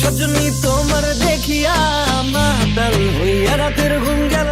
সজনী তোমার দেখিয়া মাতাল হইয়া রাতের ঘুম গেল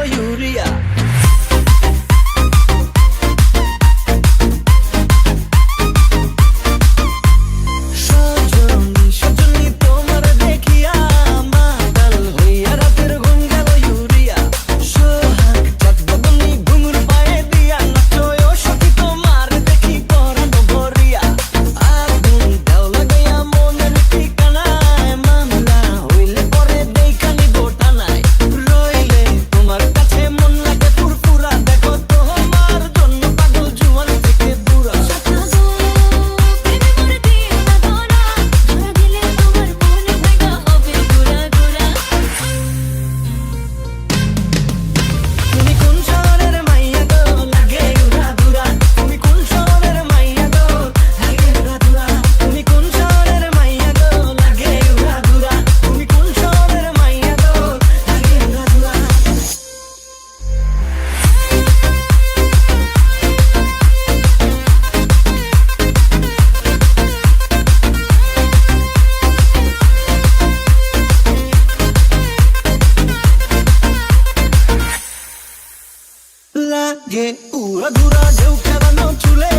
ये पूरा धुरा ढेव खेलानो चुले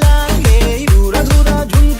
लागे पूरा धुरा झुमका